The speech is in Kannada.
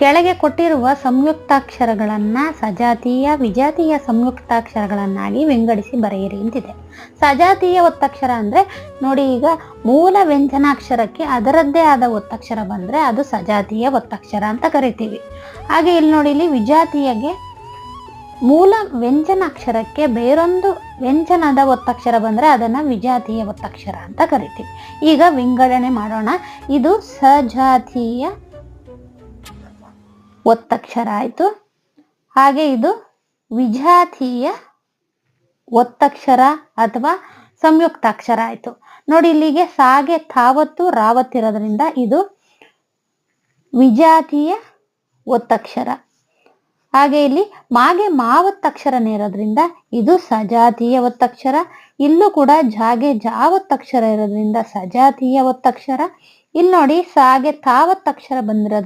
ಕೆಳಗೆ ಕೊಟ್ಟಿರುವ ಸಂಯುಕ್ತಾಕ್ಷರಗಳನ್ನ ಸಜಾತೀಯ, ವಿಜಾತೀಯ ಸಂಯುಕ್ತಾಕ್ಷರಗಳನ್ನಾಗಿ ವಿಂಗಡಿಸಿ ಬರೆಯಿರಿ ಅಂತಿದೆ. ಸಜಾತೀಯ ಒತ್ತಕ್ಷರ ಅಂದ್ರೆ ನೋಡಿ ಈಗ ಮೂಲ ವ್ಯಂಜನಾಕ್ಷರಕ್ಕೆ ಅದರದ್ದೇ ಆದ ಒತ್ತಕ್ಷರ ಬಂದ್ರೆ ಅದು ಸಜಾತೀಯ ಒತ್ತಕ್ಷರ ಅಂತ ಕರಿತೀವಿ. ಹಾಗೆ ಇಲ್ಲಿ ನೋಡಿ ಇಲ್ಲಿ ವಿಜಾತೀಯಗೆ ಮೂಲ ವ್ಯಂಜನಾಕ್ಷರಕ್ಕೆ ಬೇರೊಂದು ವ್ಯಂಜನದ ಒತ್ತಕ್ಷರ ಬಂದರೆ ಅದನ್ನು ವಿಜಾತೀಯ ಒತ್ತಕ್ಷರ ಅಂತ ಕರಿತೀವಿ. ಈಗ ವಿಂಗಡಣೆ ಮಾಡೋಣ. ಇದು ಸಜಾತೀಯ ಒತ್ತಕ್ಷರ ಆಯಿತು. ಹಾಗೆ ಇದು ವಿಜಾತೀಯ ಒತ್ತಕ್ಷರ ಅಥವಾ ಸಂಯುಕ್ತಾಕ್ಷರ ಆಯಿತು. ನೋಡಿ, ಇಲ್ಲಿಗೆ ಸಾಗೆ ತಾವತ್ತು ರಾವತ್ತಿರೋದ್ರಿಂದ ಇದು ವಿಜಾತೀಯ ಒತ್ತಕ್ಷರ. ಹಾಗೆ ಇಲ್ಲಿ ಮಾಗೆ ಮಾವತ್ತಕ್ಷರನೇ ಇರೋದ್ರಿಂದ ಇದು ಸಜಾತೀಯ ಒತ್ತಕ್ಷರ. ಇಲ್ಲೂ ಕೂಡ ಜಾಗೆ ಜಾವತ್ತಕ್ಷರ ಇರೋದ್ರಿಂದ ಸಜಾತೀಯ ಒತ್ತಕ್ಷರ. ಇಲ್ಲಿ ನೋಡಿ, ಸಾಗೆ ತಾವತ್ತಕ್ಷರ ಬಂದಿರೋದ್ರಿಂದ